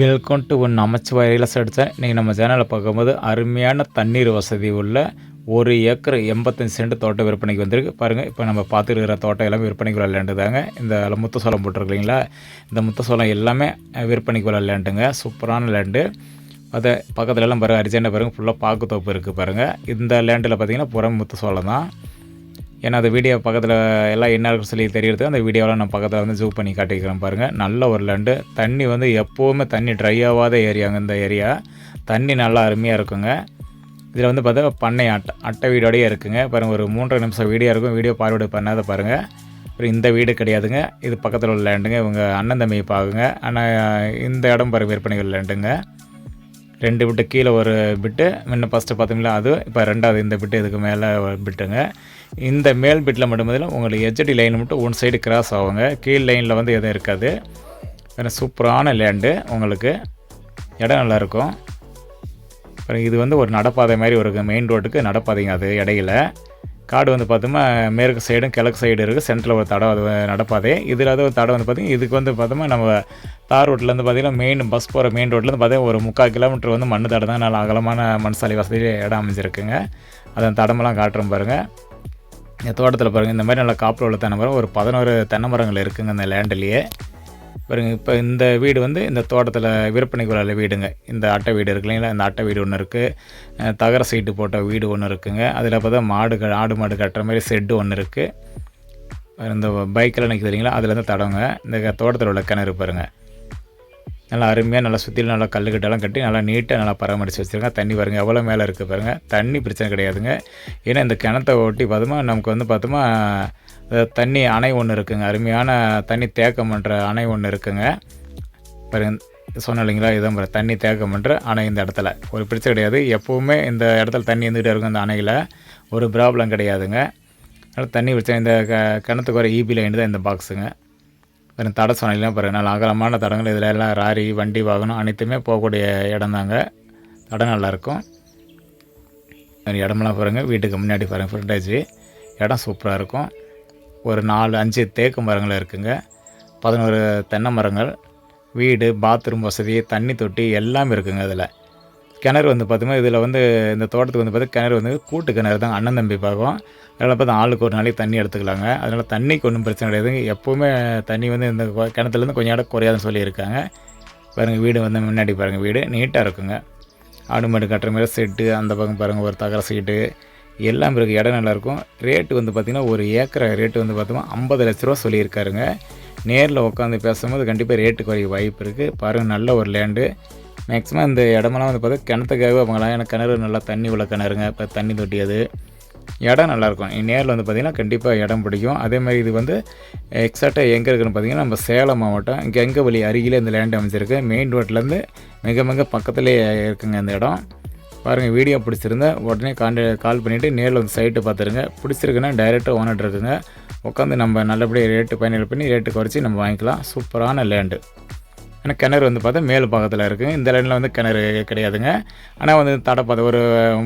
Welcome to one Namachivay real நீங்கள் நம்ம சேனலில் பார்க்கும்போது அருமையான தண்ணீர் வசதி உள்ள ஒரு ஏக்கர் எண்பத்தஞ்சு சென்ட் தோட்டம் விற்பனைக்கு வந்திருக்கு. பாருங்கள் இப்போ நம்ம பார்த்துருக்கிற தோட்டம் எல்லாமே விற்பனைக்கு விளையாண்டுதாங்க லேண்டு தாங்க இந்த முத்து சோளம் போட்டிருக்கீங்களா? இந்த முத்து சோளம் எல்லாமே விற்பனைக்கு விளையாண்டுங்க லேண்டுங்க சூப்பரான லேண்டு அதை பக்கத்துலலாம் பாருங்கள் அரிஜெண்டா பாருங்கள் ஃபுல்லாக பாக்கு தோப்பு இருக்குது பாருங்கள் இந்த லேண்டில் பார்த்தீங்கன்னா புறம் முத்து சோளம் தான். ஏன்னா அந்த வீடியோ பக்கத்தில் எல்லாம் என்ன இருக்குன்னு சொல்லி தெரியறது அந்த வீடியோவில் நான் பக்கத்தில் வந்து ஜூம் பண்ணி காட்டிக்கிறேன் பாருங்கள் நல்ல ஒரு லேண்டு தண்ணி வந்து எப்போவுமே தண்ணி ட்ரை ஆகாத ஏரியாங்க இந்த ஏரியா தண்ணி நல்லா அருமையாக இருக்குங்க. இதில் வந்து பார்த்தா பண்ணை அட்டை அட்டை வீடோடயே இருக்குங்க. பாருங்கள் ஒரு மூன்றரை நிமிஷம் வீடியோ இருக்கும். வீடியோ பார்வைடு பண்ணாத பாருங்கள் அப்புறம் இந்த வீடு கிடையாதுங்க. இது பக்கத்தில் உள்ள லேண்டுங்க இவங்க அண்ணன் தம்பியை பாருங்க ஆனால் இந்த இடம் பாருங்க விற்பனைகள் லேண்டுங்க ரெண்டு பிட்டு கீழே ஒரு பிட்டு முன்ன ஃபஸ்ட்டு பார்த்தீங்களா அது இப்போ ரெண்டாவது இந்த பிட்டு இதுக்கு மேலே பிட்டுங்க. இந்த மேல் பிட்டில் மட்டும் பார்த்தீங்கன்னா உங்களுக்கு ஹெச்டி லைன் மட்டும் ஒன் சைடு கிராஸ் ஆகுங்க. கீழ் லைனில் வந்து எதுவும் இருக்காது. வேறு சூப்பரான லேண்டு உங்களுக்கு. இடம் நல்லாயிருக்கும் அப்புறம் இது வந்து ஒரு நடப்பாதை மாதிரி ஒரு மெயின் ரோட்டுக்கு நடப்பாதைங்க அது இடையில. காடு வந்து பார்த்தோம்னா மேற்கு சைடும் கிழக்கு சைடு இருக்குது சென்டரில் ஒரு தடம் அது நடப்பாதே. இதில் அது ஒரு தடம் வந்து பார்த்திங்கன்னா இதுக்கு வந்து பார்த்தோம்னா நம்ம தார் ரோட்லேருந்து பார்த்திங்கன்னா மெயின் பஸ் போகிற மெயின் ரோட்லேருந்து பார்த்தீங்கன்னா ஒரு முக்கால் கிலோமீட்டர் வந்து மண் தடம் தான் நல்ல அகலமான மண் சாலை வசதி இடம் அமைஞ்சிருக்குங்க. அதன் தடமெல்லாம் காட்டுறோம் பாருங்கள் இந்த தோட்டத்தில் பாருங்கள் இந்த மாதிரி நல்லா காப்பில் உள்ள தென்னை மரம் ஒரு பதினோரு தென்னை மரங்கள் இருக்குங்க இந்த லேண்ட்லேயே பாருங்க இப்போ இந்த வீடு வந்து இந்த தோட்டத்தில் விற்பனைக்கு உள்ள வீடுங்க. இந்த அட்டை வீடு இருக்கு இல்லைங்களா? இந்த அட்டை வீடு ஒன்று இருக்குது தகர சீட்டு போட்ட வீடு ஒன்று இருக்குங்க. அதில் பார்த்தா மாடு க ஆடு மாடு கட்டுற மாதிரி செட்டு ஒன்று இருக்குது இந்த பைக்கில் நிற்குது இல்லைங்களா? அதுலேருந்து இருந்து இந்த தோட்டத்தில் உள்ள கிணறு பாருங்கள் நல்லா அருமையாக நல்லா சுற்றிலும் நல்லா கல்லுக்கட்டெல்லாம் கட்டி நல்லா நீட்டாக நல்லா பராமரித்து வச்சுருக்காங்க தண்ணி பாருங்கள் எவ்வளோ மேலே இருக்குது பாருங்கள் தண்ணி பிரச்சனை கிடையாதுங்க. ஏன்னா இந்த கிணத்தை ஒட்டி பார்த்தோமா நமக்கு வந்து பார்த்தோமா தண்ணி அணை ஒன்று இருக்குங்க. அருமையான தண்ணி தேக்கம் பண்ணுற அணை ஒன்று இருக்குங்க. பாருங்க சொன்ன இல்லைங்களா? இதான் பாரு தண்ணி தேக்கம் பண்ணுற அணை இந்த இடத்துல. ஒரு பிரச்சனை கிடையாது. எப்போவுமே இந்த இடத்துல தண்ணி இருந்துகிட்டே இருக்கும் இந்த அணையில். ஒரு ப்ராப்ளம் கிடையாதுங்க. அதனால் தண்ணி பிரச்சனை இந்த க கிணத்துக்கு வர ஈபி லைன் தான் இந்த பாக்ஸுங்க வேறு தடை சொன்னீங்கன்னா பாருங்கள் நல்ல அகலமான தடங்கள். இதில் எல்லாம் ராரி வண்டி வாகனம் அனைத்துமே போகக்கூடிய இடம் தாங்க. தடை நல்லாயிருக்கும் இடமெல்லாம் பாருங்கள் வீட்டுக்கு முன்னாடி பாருங்கள் ஃப்ரண்டேஜ் இடம் சூப்பராக இருக்கும். ஒரு நாலு அஞ்சு தேக்கு மரங்கள் இருக்குங்க. பதினோரு தென்னை மரங்கள் வீடு பாத்ரூம் வசதி தண்ணி தொட்டி எல்லாமே இருக்குங்க அதில். கிணறு வந்து பார்த்தோம்னா இதில் வந்து இந்த தோட்டத்துக்கு வந்து பார்த்தா கிணறு வந்து கூட்டு கிணறு தான் அண்ணன் தம்பி பார்க்கும். அதனால் பார்த்தா ஆளுக்கு ஒரு நாளைக்கு தண்ணி எடுத்துக்கலாங்க. அதனால் தண்ணிக்கு ஒன்றும் பிரச்சனை கிடையாது. எப்போவுமே தண்ணி வந்து இந்த கிணத்துலேருந்து கொஞ்சம் இடம் குறையாதுன்னு சொல்லியிருக்காங்க. பாருங்கள் வீடு வந்து முன்னாடி பாருங்கள் வீடு நீட்டாக இருக்குங்க. ஆடு மாடு கட்டுற மாதிரி செட்டு அந்த பக்கம் பாருங்கள் ஒரு தகர சீட்டு எல்லாம் இருக்குது இடம் நல்லாயிருக்கும். ரேட்டு வந்து பார்த்திங்கன்னா ஒரு ஏக்கரை ரேட்டு வந்து பார்த்தோம்னா ஐம்பது லட்ச ரூபா சொல்லியிருக்காருங்க. நேரில் உட்காந்து பேசும்போது கண்டிப்பாக ரேட்டு குறைய வாய்ப்பு இருக்குது பாருங்கள் நல்ல ஒரு லேண்டு. மேக்ஸிமம் இந்த இடமெல்லாம் வந்து பார்த்தா கிணத்துக்காகவே அவங்களாம் எனக்கு கிணறு நல்லா தண்ணி உள்ள கிணறுங்க. இப்போ தண்ணி தொட்டியது. இடம் நல்லாயிருக்கும். நேரில் வந்து பார்த்திங்கன்னா கண்டிப்பாக இடம் பிடிக்கும். அதே மாதிரி இது வந்து எக்ஸாக்டாக எங்கே இருக்குன்னு பார்த்தீங்கன்னா நம்ம சேலம் மாவட்டம். இங்கே எங்கே வழி அருகிலே இந்த லேண்ட் அமைச்சிருக்கு மெயின் ரோட்லேருந்து மிக மிக பக்கத்துலேயே இருக்குங்க இந்த இடம். பாருங்கள் வீடியோ பிடிச்சிருந்தா உடனே காண்ட கால் பண்ணிவிட்டு நேரில் வந்து சைட்டு பார்த்துருங்க பிடிச்சிருக்குன்னா டைரெக்டாக ஓனர் இருக்குங்க உட்காந்து நம்ம நல்லபடியாக ரேட்டு பயணிகள் பண்ணி ரேட்டு குறைச்சி நம்ம வாங்கிக்கலாம். சூப்பரான லேண்டு ஆனால் கிணறு வந்து பார்த்தா மேல் பக்கத்தில் இருக்குது இந்த லைனில் வந்து கிணறு கிடையாதுங்க. ஆனால் வந்து தடை பார்த்து ஒரு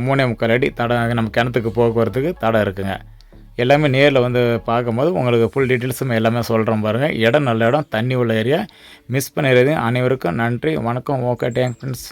மூணே முக்கால் அடி தடை நம்ம கிணத்துக்கு போக்குவரத்துக்கு தடை இருக்குங்க. எல்லாமே நேரில் வந்து பார்க்கும்போது உங்களுக்கு ஃபுல் டீட்டெயில்ஸும் எல்லாமே சொல்கிறோம் பாருங்கள் இடம் நல்ல இடம் தண்ணி உள்ள ஏரியா மிஸ் பண்ணிடுறது அனைவருக்கும் நன்றி. வணக்கம். Okay thank friends